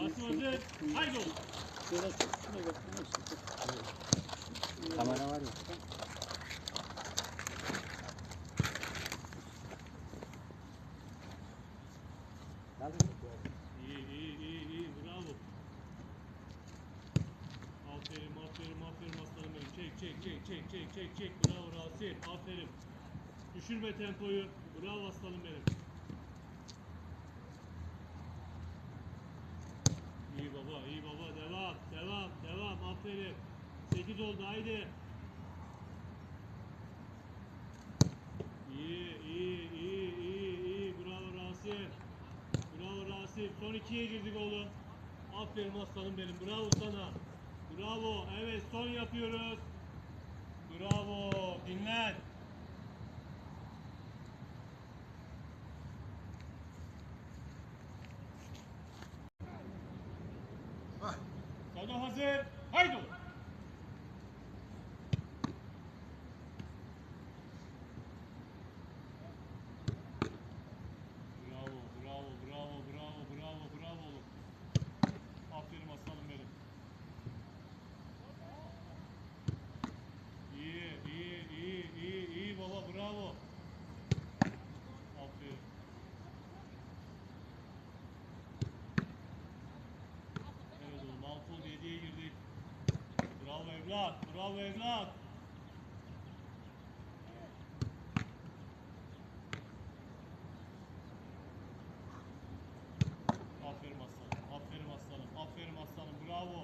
Rasim hazır. Haydi oğlum. Kamera var ya. İyi iyi iyi iyi bravo. Aferin aferin aferin aslanım benim. Çek çek çek çek çek çek çek. Bravo Rasim. Aferin. Düşürme tempoyu. Bravo aslanım benim. İyi baba. Devam devam devam. Aferin. 8 oldu haydi. İyi iyi iyi iyi iyi. Bravo Rasim. Bravo Rasim. Son ikiye girdik oğlum. Aferin aslanım benim. Bravo sana. Bravo. Evet son yapıyoruz. Bravo. Dinlen. はいどうぞ evlat, bravo evlat. Aferin aslanım, aferin aslanım, aferin aslanım, bravo,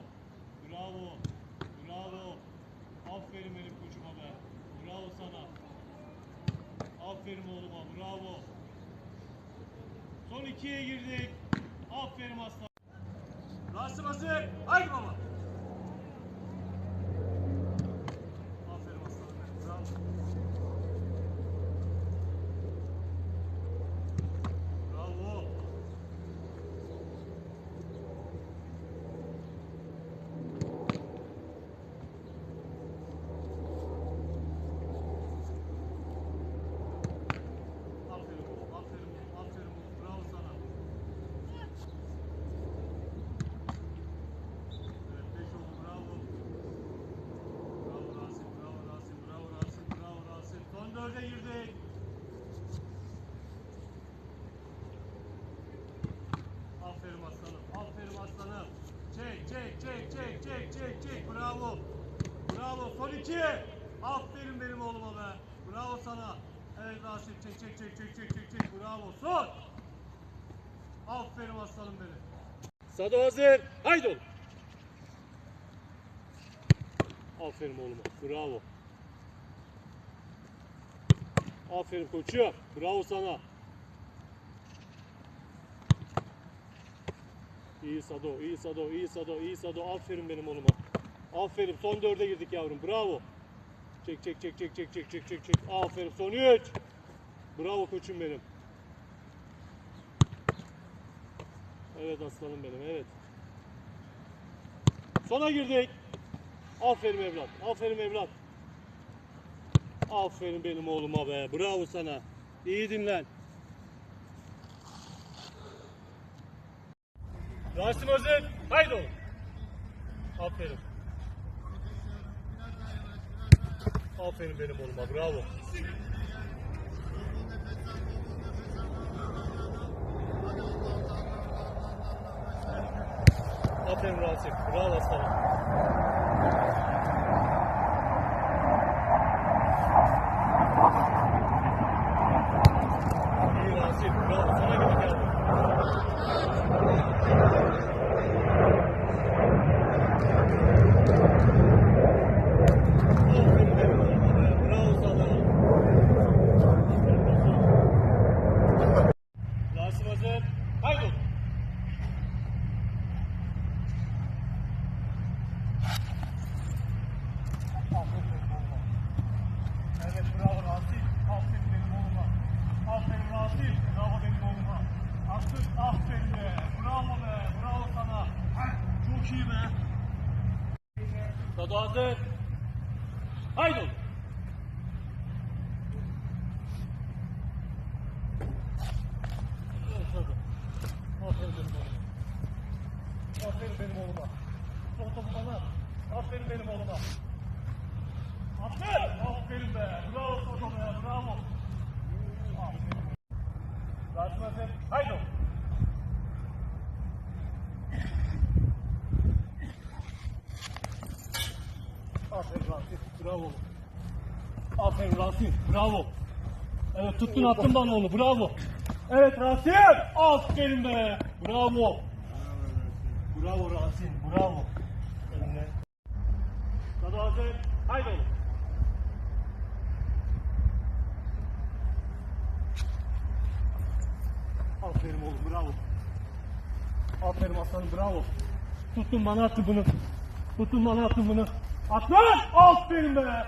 bravo, bravo, aferin benim koçuma be, bravo sana, aferin oğluma, bravo. Son ikiye girdik, aferin aslanım. Rasim hazır, haydi baba. Aferin aslanım benim, bravo. Bravo. Aferin oğlum, aferin oğlum, aferin oğlum. Bravo sana. Evet, beş oldu, bravo. Bravo Rasim, bravo Rasim, bravo Rasim, bravo Rasim. Son dörde girdik. Aferin aslanım, aferin aslanım. Çek, çek, çek, çek, çek, çek, çek. Bravo. Bravo, son iki. Aferin benim oğluma be. Bravo sana. Evet Rasim, çek, çek, çek, çek, çek, çek, çek. Bravo, son. Aferin aslanım benim. Sado hazır. Haydi oğlum. Aferin oğluma. Bravo. Aferin koçum. Bravo sana. İyi Sado, iyi Sado, iyi Sado, iyi Sado. Aferin benim oğluma. Aferin. Son dörde girdik yavrum. Bravo. Çek çek çek çek çek çek çek çek çek. Aferin. Son üç. Bravo koçum benim. Evet aslanım benim. Evet. Sona girdik. Aferin evlat. Aferin evlat. Aferin benim oğluma be. Bravo sana. İyi dinlen. Rasim hazır. Haydi oğlum. Aferin. Aferin benim oğluma. Bravo. Aferin Rasim. Bravo aslanım. İyi Rasim. Bravo. Sana gibi geldi. Aferin benim oğluma be. Bravo sana. Rasim hazır. Haydi oğlum. Evet bravo Rasim. Aferin benim oğluma. Rasim. Bravo benim oğluma. Artık aferin be. Bravo be. Bravo sana. Çok iyi be. Tadı hazır. Haydi oğlum. Aferin benim oğluma. Aferin benim oğluma. Sol topu bana. Aferin benim oğluma. Aferin. Aferin be. Bravo Soto be. Bravo. Aferin. Özer. Haydi. Aferin Rasim. Bravo. Aferin Rasim. Bravo. Evet tuttun attın bana onu. Bravo. Evet Rasim. Aferin be. Bravo. Bravo Rasim. Bravo. Eline. Tadı hazır. Haydi oğlum. Aferin oğlum bravo. Aferin aslanım bravo. Tuttun bana attın bunu. Tuttun bana attın bunu. At lan! Aferin be!